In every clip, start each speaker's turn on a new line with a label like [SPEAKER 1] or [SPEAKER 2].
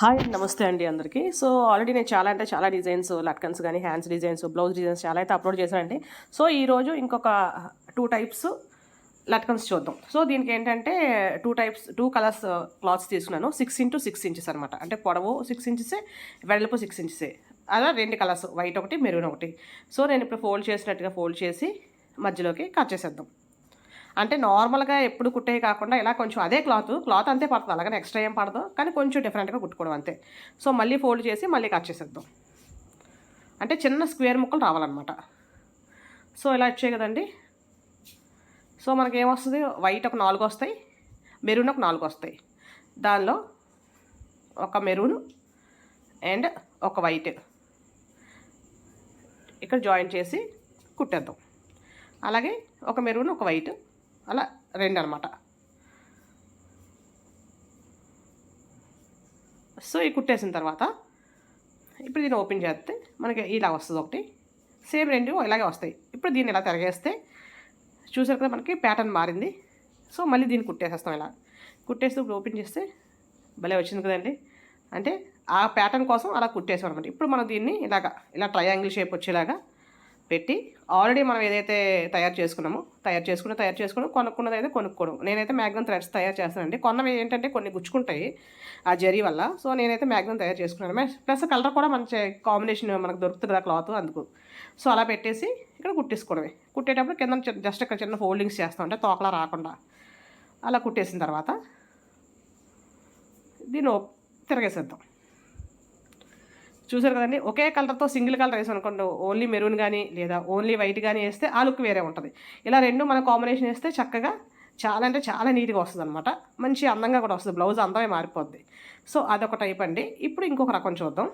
[SPEAKER 1] Hi నమస్తే అండి అందరికీ. సో ఆల్రెడీ నేను చాలా అంటే చాలా డిజైన్స్ లట్కన్స్ కానీ హ్యాండ్స్ డిజైన్స్ బ్లౌజ్ డిజైన్స్ చాలా అయితే అప్లోడ్ చేశానండి. సో ఈరోజు ఇంకొక టూ టైప్స్ లట్కన్స్ చూద్దాం. సో దీనికి ఏంటంటే two types two colours clothes తీసుకున్నాను. సిక్స్ ఇంటూ సిక్స్ ఇంచెస్ అనమాట అంటే పొడవు సిక్స్ ఇంచెసే వెడల్పు సిక్స్ ఇంచెసే అలా రెండు కలర్స్ వైట్ ఒకటి మెరూన్ ఒకటి. సో నేను ఇప్పుడు ఫోల్డ్ చేసినట్టుగా ఫోల్డ్ చేసి మధ్యలోకి కట్ చేసేద్దాం. అంటే నార్మల్గా ఎప్పుడు కుట్టేవి కాకుండా ఇలా కొంచెం అదే క్లాత్ క్లాత్ అంతే పడుతుంది. అలాగే ఎక్స్ట్రా ఏం పడదు. కానీ కొంచెం డిఫరెంట్గా కుట్టుకోవడం అంతే. సో మళ్ళీ ఫోల్డ్ చేసి మళ్ళీ కట్ చేసేద్దాం. అంటే చిన్న స్క్వేర్ ముక్కలు రావాలన్నమాట. సో ఇలా వచ్చాయి కదండి. సో మనకి ఏమొస్తుంది వైట్ ఒక నాలుగు వస్తాయి. మెరూన్ ఒక నాలుగు వస్తాయి. దానిలో ఒక మెరూన్ అండ్ ఒక వైట్ ఇక్కడ జాయిన్ చేసి కుట్టేద్దాం. అలాగే ఒక మెరూన్ ఒక వైట్ అలా రెండు అనమాట సో ఈ కుట్టేసిన తర్వాత ఇప్పుడు దీన్ని ఓపెన్ చేస్తే మనకి ఇలా వస్తుంది ఒకటి. సేమ్ రెండు ఇలాగే వస్తాయి. ఇప్పుడు దీన్ని ఇలా తిరగేస్తే చూసారు కదా మనకి ప్యాటర్న్ మారింది. సో మళ్ళీ దీన్ని కుట్టేసేస్తాం ఇలా. కుట్టేస్తే ఇప్పుడు ఓపెన్ చేస్తే భలే వచ్చింది కదండి. అంటే ఆ ప్యాటర్న్ కోసం అలా కుట్టేసాం అనమాట. ఇప్పుడు మనం దీన్ని ఇలాగా ఇలా ట్రయాంగిల్ షేప్ వచ్చేలాగా పెట్టి ఆల్రెడీ మనం ఏదైతే తయారు చేసుకున్నామో తయారు చేసుకుని తయారు చేసుకుని కొనుక్కున్నది అయితే కొనుక్కోవడం. నేనైతే మ్యాగ్నమ్ థ్రెడ్స్ తయారు చేస్తానండి. కొన్నవి ఏంటంటే కొన్ని గుచ్చుకుంటాయి ఆ జరీ వల్ల. సో నేనైతే మ్యాగ్నమ్ తయారు చేసుకున్నాను. ప్లస్ కలర్ కూడా మంచి కాంబినేషన్ మనకు దొరుకుతుంది ఆ క్లాత్ అందుకు. సో అలా పెట్టేసి ఇక్కడ కుట్టేసుకోవడమే. కుట్టేటప్పుడు కింద జస్ట్ ఇక్కడ చిన్న ఫోల్డింగ్స్ చేస్తూ ఉంటే తోకలా రాకుండా అలా కుట్టేసిన తర్వాత దీన్ని తిరగేసేద్దాం. చూసారు కదండి? ఒకే కలర్తో సింగిల్ కలర్ వేసాం అనుకోండి ఓన్లీ మెరూన్ కానీ లేదా ఓన్లీ వైట్ కానీ వేస్తే ఆ లుక్ వేరే ఉంటుంది. ఇలా రెండు మన కాంబినేషన్ వేస్తే చక్కగా చాలా అంటే చాలా నీట్గా వస్తుంది అనమాట మంచి అందంగా కూడా వస్తుంది. బ్లౌజ్ అందమే మారిపోద్ది. సో అదొక టైప్ అండి. ఇప్పుడు ఇంకొక రకం చూద్దాం.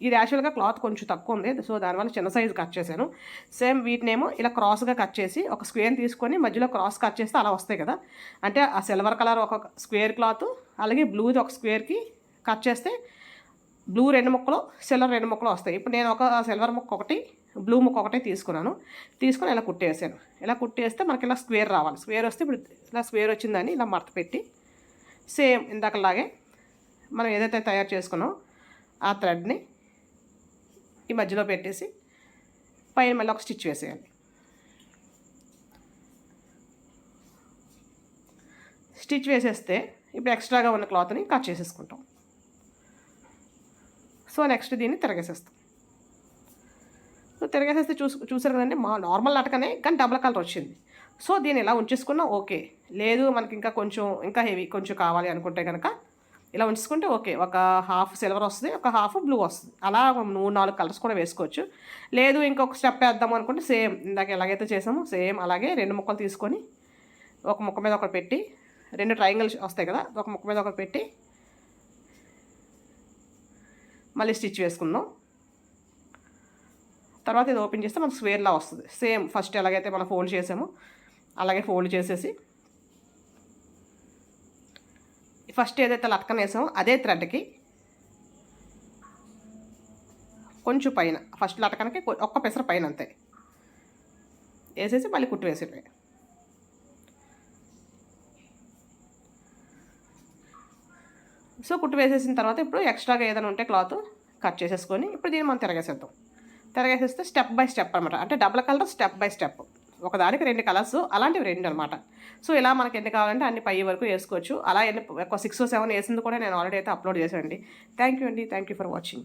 [SPEAKER 1] ఇది యాక్చువల్గా క్లాత్ కొంచెం తక్కువ ఉంది. సో దానివల్ల చిన్న సైజు కట్ చేశాను. సేమ్ వీటినేమో ఇలా క్రాస్గా కట్ చేసి ఒక స్క్వేర్ తీసుకొని మధ్యలో క్రాస్ కట్ చేస్తే అలా వస్తాయి కదా? అంటే ఆ సిల్వర్ కలర్ ఒక స్క్వేర్ క్లాత్ అలాగే బ్లూది ఒక స్క్వేర్కి కట్ చేస్తే బ్లూ రెండు ముక్కలు సిల్వర్ రెండు ముక్కలు వస్తాయి. ఇప్పుడు నేను ఒక సిల్వర్ ముక్క ఒకటి బ్లూ ముక్క ఒకటి తీసుకున్నాను. తీసుకొని ఇలా కుట్టేసాను. ఇలా కుట్టేస్తే మనకి ఇలా స్క్వేర్ రావాలి. స్క్వేర్ వస్తే ఇప్పుడు ఇలా స్క్వేర్ వచ్చిందని ఇలా మడత పెట్టి సేమ్ ఇందాకలాగే మనం ఏదైతే తయారు చేసుకున్నామో ఆ థ్రెడ్ని ఈ మధ్యలో పెట్టేసి పైన మళ్ళీ ఒక స్టిచ్ వేసేయాలి. స్టిచ్ వేసేస్తే ఇప్పుడు ఎక్స్ట్రాగా ఉన్న క్లాత్ని కట్ చేసేసుకుంటాం. సో నెక్స్ట్ దీన్ని తిరగేసేస్తాం. సో తిరగేసేస్తే చూసు చూసారు కదండి మా నార్మల్ అటకనే కానీ డబుల్ కలర్ వచ్చింది. సో దీన్ని ఇలా ఉంచేసుకున్నా ఓకే. లేదు మనకి ఇంకా కొంచెం ఇంకా హెవీ కొంచెం కావాలి అనుకుంటే కనుక ఇలా ఉంచుకుంటే ఓకే. ఒక హాఫ్ సిల్వర్ వస్తుంది ఒక హాఫ్ బ్లూ వస్తుంది. అలా మూడు నాలుగు కలర్స్ కూడా వేసుకోవచ్చు. లేదు ఇంకొక స్టెప్ వేద్దాం అనుకుంటే సేమ్ ఇందాక ఎలాగైతే చేసామో సేమ్ అలాగే రెండు ముక్కలు తీసుకొని ఒక ముక్క మీద ఒకటి పెట్టి రెండు ట్రయాంగిల్స్ వస్తాయి కదా ఒక ముక్క మీద ఒకటి పెట్టి మళ్ళీ స్టిచ్ వేసుకుందాం. తర్వాత ఇది ఓపెన్ చేస్తే మనకు స్వేర్లా వస్తుంది. సేమ్ ఫస్ట్ ఎలాగైతే మనం ఫోల్డ్ చేసామో అలాగే ఫోల్డ్ చేసేసి ఫస్ట్ ఏదైతే లట్కన్ వేసామో అదే థ్రెడ్కి కొంచెం పైన ఫస్ట్ లటకనకి ఒక్క పెసర పైన అంతే. వేసేసి మళ్ళీ కుట్టు వేసేపోయి సో కుట్టు వేసేసిన తర్వాత ఇప్పుడు ఎక్స్ట్రాగా ఏదైనా ఉంటే క్లాత్ కట్ చేసేసుకొని ఇప్పుడు దీన్ని మనం తిరగేసేద్దాం. తిరగేసేస్తే స్టెప్ బై స్టెప్ అనమాట అంటే double colour step by step. ఒకదానికి రెండు కలర్స్ అలాంటివి రెండు అనమాట సో ఇలా మనకి ఎన్ని కావాలంటే అన్ని పై వరకు వేసుకోవచ్చు. అలా ఎన్ని ఒక సిక్స్ సెవెన్ వేసింది కూడా నేను ఆల్రెడీ అయితే అప్లోడ్ చేశానండి. థ్యాంక్ యూ అండి. Thank you for watching